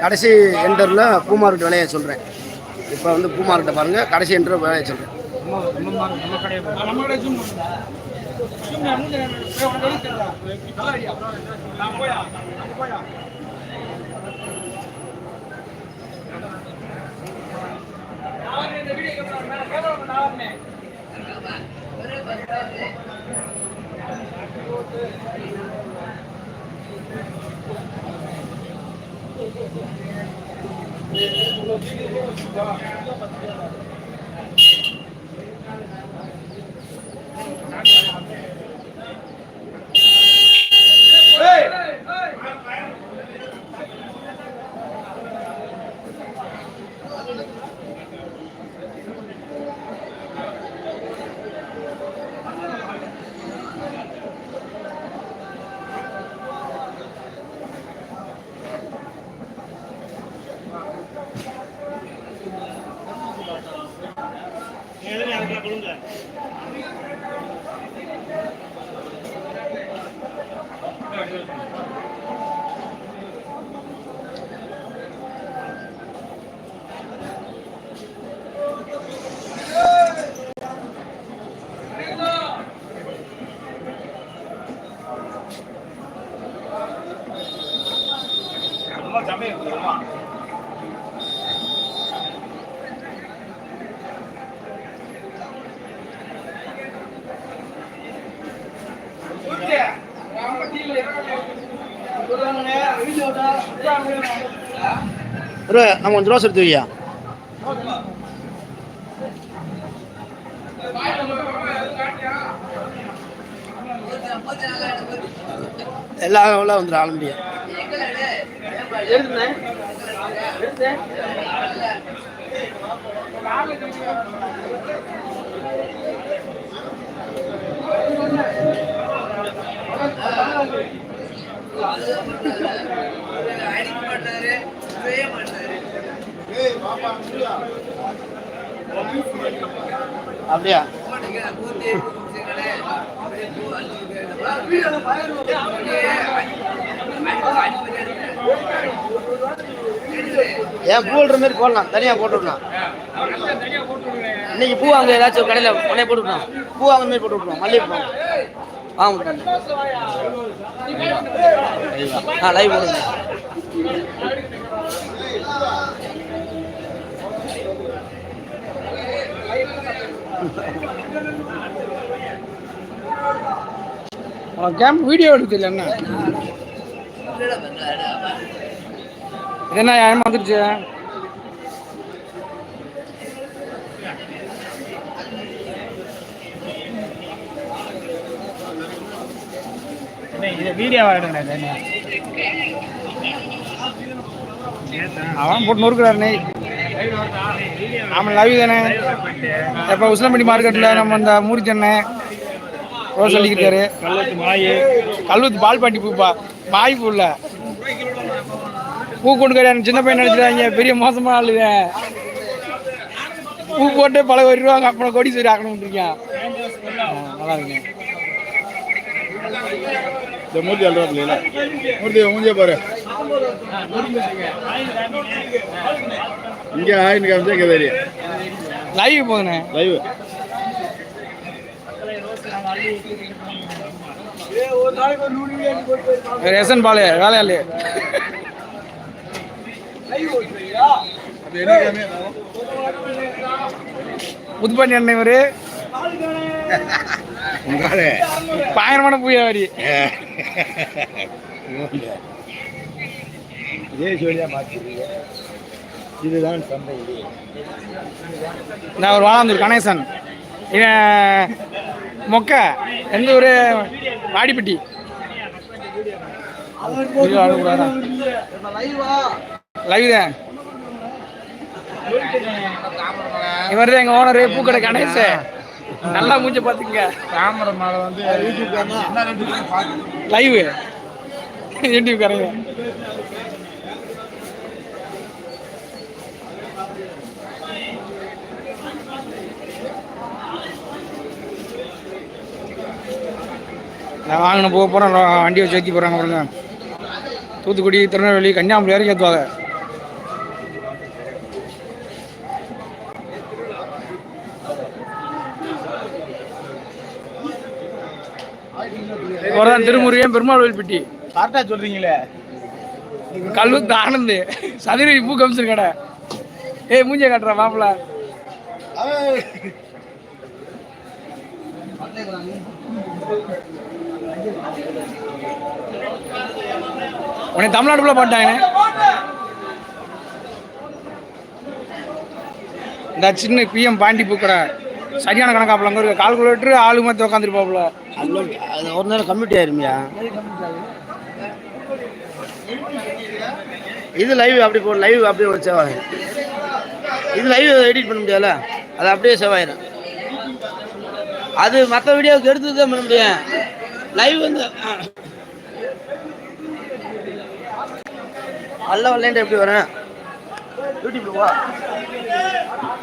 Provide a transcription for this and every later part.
கடைசி என்டரில் பூ மார்க்கெட் விலையை சொல்கிறேன் இப்போ வந்து பூ மார்க்கெட்டை பாருங்கள் கடைசி என்டர் விலையை சொல்கிறேன் ஒரு நம்ம கொஞ்சம் ரோஸ் எடுத்து வையா எல்லா உள்ள வந்துடும் ஆலம்படியா அப்படியா? ஏன் பூ விடுற மாதிரி போடலாம். தனியாக போட்டுவிடலாம் இன்னைக்கு பூ வாங்க ஏதாச்சும் ஒரு கடையில் உடனே போட்டுவிடலாம் பூ வாங்க மாதிரி போட்டு விட்ருவோம் மல்லிகைப்பூ வாங்க. ஆ லைவ் போடுங்க. கேம்ப் வீடியோ எடுக்கல என்ன? என்ன ஏமாந்துருச்சு இது வீடியோ அவன் போட்டு நொறுக்குறாருண்ணே ஆமாம் லவி தானே. இப்போ உசிலம்பட்டி மார்க்கெட்டில் நம்ம இந்த மூரிச்சண்ணே ரோஸ் சொல்லிக்கிட்டாரு கல்லத்து கல்வத்து பால் பாட்டி பூப்பா. பாய் பூ இல்லை பூ கொண்டு கிடையாது சின்ன பையன் நினச்சிடாங்க பெரிய மோசமாக ஆளுங்க பூ போட்டு பல வருவாங்க அப்புறம் கொடி சரி ஆக்கணும் இருக்கேன் நல்லா இருக்குங்க. இந்த மூர்த்தி அல்றாப்ல மூர்த்தி மூஞ்சிய பாரு. இங்கே ஆயிரம் காமிச்சா இங்கே தெரியும் லைவ் போகுண்ணே லைவ் ரேஷன் பால் வேலையாளு. புதுப்பாண்டி அண்ணன் இவரு. பயங்கரமான பூயாவாரி இதே ஜோடியாக மாற்றிருக்கீங்க இதுதான் சந்தை நான் ஒரு வாழாந்தூர் கணேசன். மொக்க எந்த ஊர்? வாடிப்பட்டி? லைவ் தான். இவர் தான் எங்க ஓனரு பூக்கடை கணேஷ் நல்லா மூஞ்ச பாத்துங்க மாலை வந்து யூடியூப் லைவ் யூடியூப் காரங்க நான் வாங்கின போக போகிறேன் வண்டி வச்சு ஏற்றி போகிறாங்க பாருங்க. தூத்துக்குடி திருநெல்வேலி கன்னியாகுமரி வரைக்கும் ஏற்றுவாங்க தான் திருமுருகன் பெருமாள் வேல்பட்டி. கரெக்டாக சொல்கிறீங்களே கல்லூத்து ஆனந்து சதுரி பூ கமிச்சர் கடை. ஏய் மூஞ்ச காட்டுற மாப்பிள உன்னை தமிழ்நாட்டுக்குள்ள போட்டாங்க இந்த சின்ன பிஎம் பாண்டி பூக்கடை. சரியான கணக்காப்புல அங்கே இருக்க. கால்குலேட்டர் ஆளு மாற்றி உட்காந்துருப்பாப்புல அது ஒரு நேரம் கம்யூனிட்டி ஆயிருமியா? இது லைவ் அப்படி போ லைவ் அப்படியே ஒரு சேவ் ஆயிரும் இது லைவ் எடிட் பண்ண முடியாதுல அது அப்படியே சேவ் ஆயிரும் அது மற்ற வீடியோவுக்கு எடுத்து தான் பண்ண முடியும். லைவ் வந்து அல்ல வரலேன்ட்டு எப்படி வரேன்? யூடியூப்ல வா.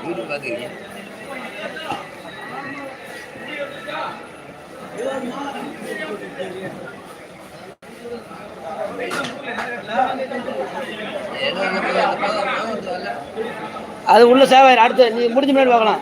யூடியூப் பார்த்துக்கிறீங்க. அது உள்ள சேவை அடுத்து நீ முடிஞ்ச முன்னாடி பார்க்கலாம்.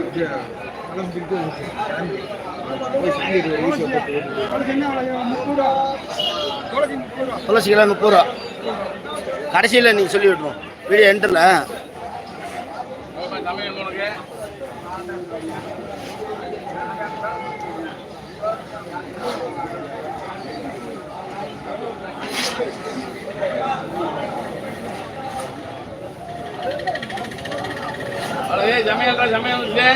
முக்கிய துளசி கிலோ முப்பது ரூபா. கடைசியில் நீங்கள் சொல்லி விட்டுருவோம். வீடியோ என்டரில் ஜமையல் ஜமையல் இல்லை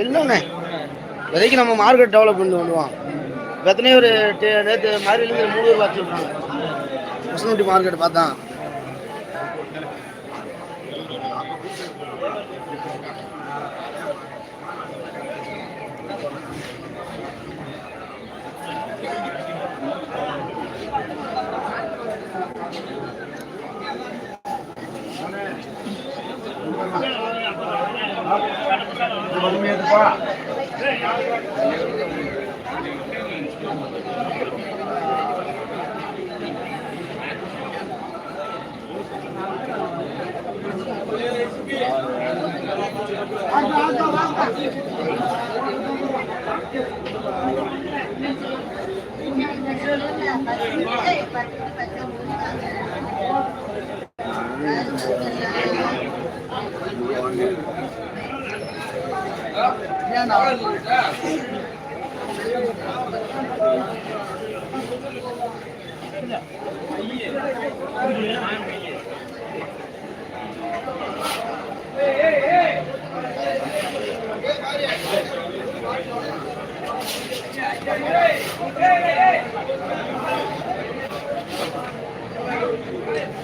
இல்லைண்ணே இப்போதைக்கு நம்ம மார்க்கெட் டெவலப் பண்ணி பண்ணுவோம் எத்தனையோ ஒரு நேற்று மாதிரிலேருந்து மூணு ரூபா வச்சுருக்காங்க முஸ்லிம்டி மார்க்கெட் பார்த்தா. Hey, hey, hey!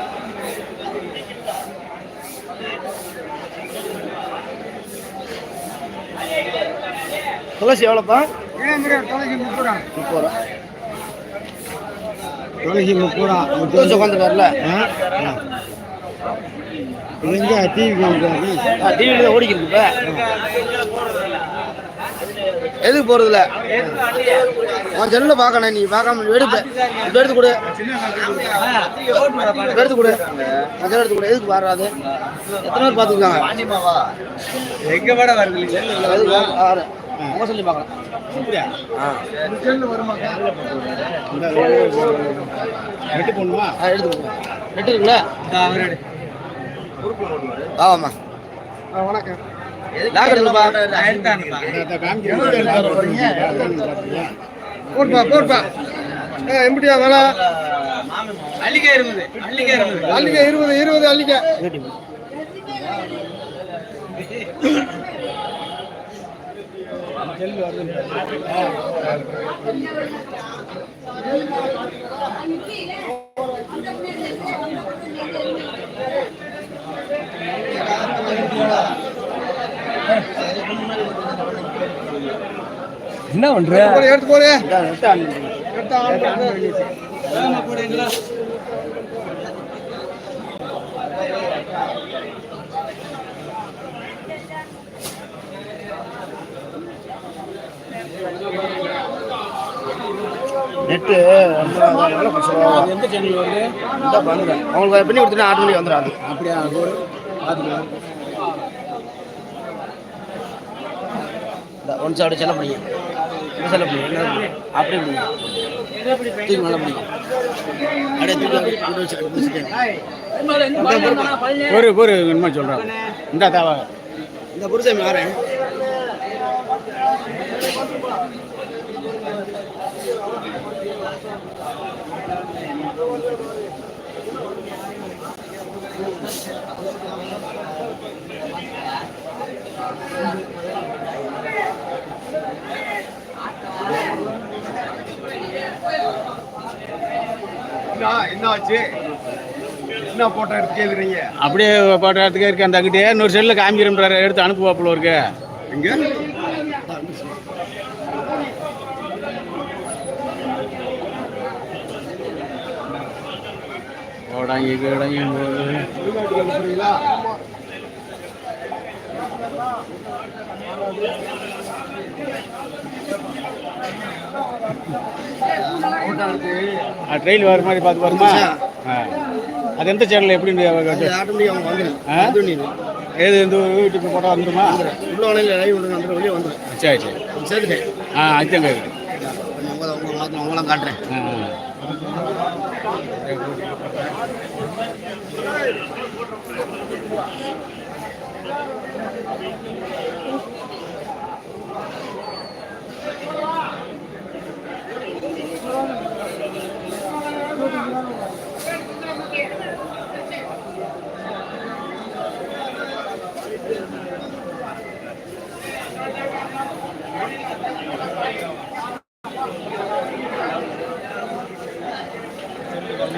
துளசி எவ்வளோப்பா? தொலைச்சி முப்பது ரூபா முப்பது ரூபா தொலைச்சி முப்பது ரூபா துளசி உட்காந்துருக்காருல? எங்கே டிவி டிவியில் தான் ஓடிக்கிட்டு இப்போ எதுக்கு போகிறதில்ல உன் செல்லில் பார்க்கணும் நீ பார்க்காம எடுப்பேன் இப்போ எடுத்து கொடு. எடுத்து கொடு. மஞ்சள் எடுத்து கொடு. எதுக்கு பாடுறாது எத்தனை பேர் பார்த்துருக்காங்க? எங்கே வருது உங்க சொல்லி பார்க்கலாம் ஆ. நெட்டு போடணுமா? ஆ, எடுத்து கொடுங்க. நெட் இருக்குல்ல? ஆமாம்மா. வணக்கம். லாக் எடுங்கப்பா போட்பா போட்பா வேலை? அள்ளிக்காய் இருந்தது அள்ளிக்காய் அள்ளிக்க இருபது இருபது அள்ளிக்க என்ன பண்ற? எடுத்து பண்ணுங்க. எடுத்து நெட்டு எவ்வளோ பிரச்சனை எந்த சேனல் வருது? இந்த பண்ணுறேன் அவங்களுக்கு பண்ணி கொடுத்துட்டு ஆட்டோமேட்டிக் வந்துடும் அப்படியா? போடு பார்த்துக்கலாம் ஒன் சைடு செல்ல பிடிங்க. இந்த செல்ல பிடிங்க? என்ன தூக்கி அப்படியே தூக்கி அப்படியே போட்டு வச்சுட்டு பிடிச்சிட்டேன் ஒரு ஒரு என்னமா சொல்கிறேன் இந்த தேவை இந்த புருஷன் வரேன் என்ன ஆச்சு. என்ன போட்டோ எடுத்து கேட்குறீங்க அப்படியே பாட்டுறதுக்கே இருக்கு அந்த அங்கிட்டே. இன்னொரு செல்லில் காமிக்கிறோம்ன்றாரு எடுத்து அனுப்புவாப்புல இருக்கு. எங்க? ஓடாங்கி கீடாங்கி ட்ரெயில் வர மாதிரி பார்த்து வருமா. அது எந்த சேனல் எப்படி வந்துடும் ஏது இந்த வீட்டுக்கு போட்டால் உள்ள உடனே லைவ் வந்துடும் வெளியே வந்துடும் சரி சரி. சேர்த்துட்டேன் ஆ உங்களை உங்களாம் காட்டுறேன்.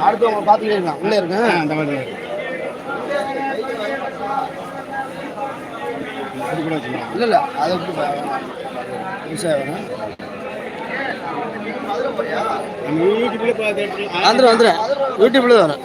அடுத்து அவங்க பார்த்துக்கிட்டே உள்ளே இருக்கேன். அந்த மாதிரி. இல்லை இல்லை. அதை விட்டு விவசாயம் வேணும் வந்துடும் வந்துடும் யூடியூப்ல வரும்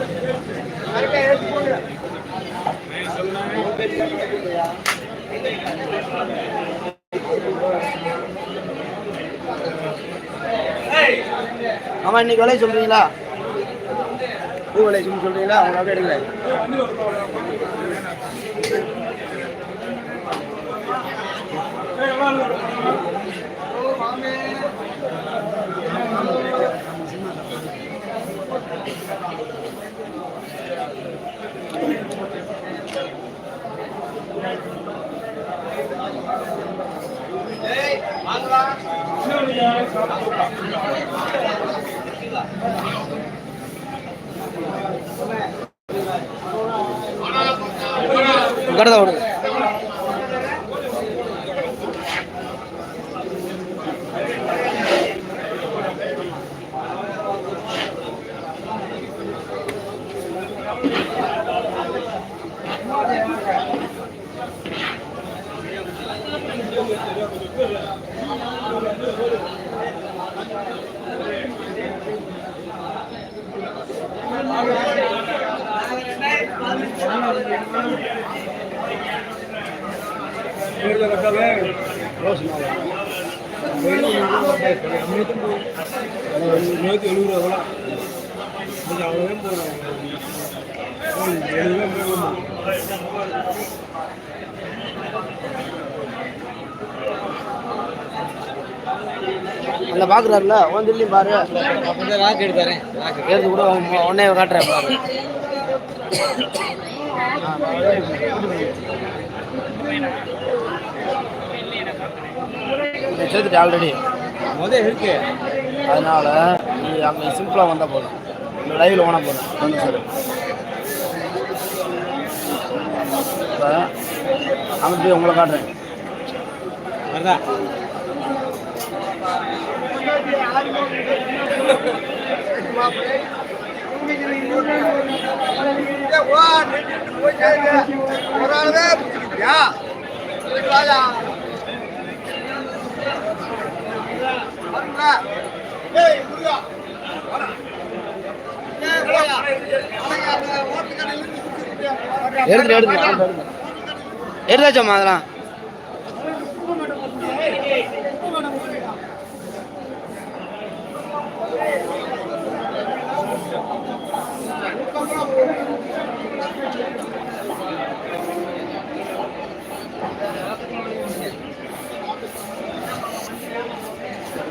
வரும் ஆமா இன்னைக்கு விலை சொல்றீங்களா? பூ விலை சொல்லி சொல்றீங்களா? அவங்க அப்படியே எடுக்கல கடை தான் விடுங்க நூற்றி எழுபது ரூபா கொஞ்சம் அவ்வளோதான் போகிறோம் எழுபது ரூபா அந்த பாக்குறாருல உன் தில்லையும் பாரு. ராக் எடுத்தாரேன் எடுத்து கூட உன் உடனே காட்டுறேன் பாரு. சேர்த்துட்டு ஆல்ரெடி முதல் இருக்கு அதனால நீ அங்கே சிம்பிளாக வந்தால் போதும். இந்த லைவில் ஓன போதும். வந்து சார் இப்போ அங்கே போய் உங்களை காட்டுறேன். வருதா? எடுத்துட்டு எடுத்துட்டு எடுத்தாச்சம்மா அதெல்லாம்.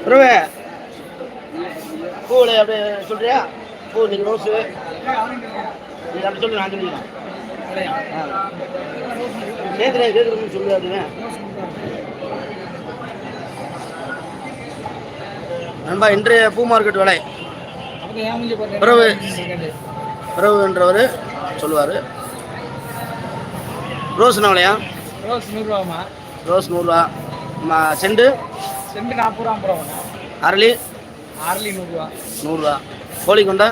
பிரவே பூவில் அப்படியே சொல்றியா? பூ நீங்க ரோஸு. நீங்க அப்படி சொல்லு நான் சொல்லிடுறேன் கேட்குறேன் கேட்குறேன்னு சொல்லு அப்படின்னு. நண்பா இன்றைய பூ மார்க்கெட் விலை. போகிறேன் பிறகு. பிறகுன்றவர் சொல்லுவார். ரோஸ் விலையா? ரோஸ் நூறுரூவாமா ரோஸ் நூறுரூவா. செண்டு? செண்டு நாற்பது ரூபா ஐம்பது ரூபா அரளி? அரளி நூறுரூவா. நூறுரூவா. கோழிக்கொண்டை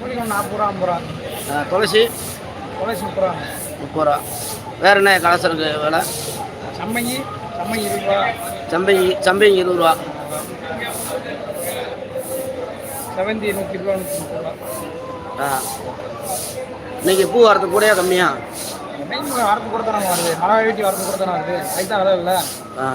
கோழிக்கொண்டு நாற்பது ரூபா ஐம்பது ரூபா துளசி? துளசி முப்பது ரூபா முப்பது ரூபா வேறு என்ன கலசருக்கு விலை? சம்மங்கி சம்மங்கி இருபது ரூபா சம்பங்கி சம்பங்கி இருபது ரூபா செவந்தி நூற்றி ரூபா நூற்றி முப்பது ரூபா ஆ. இன்னைக்கு பூ வரது கூடயா கம்மியா? வரது கூட தானே வருது. மழை வீட்டி வரது கூட தானே வருது. அதுக்கு தான் விலை இல்லை. ஆ.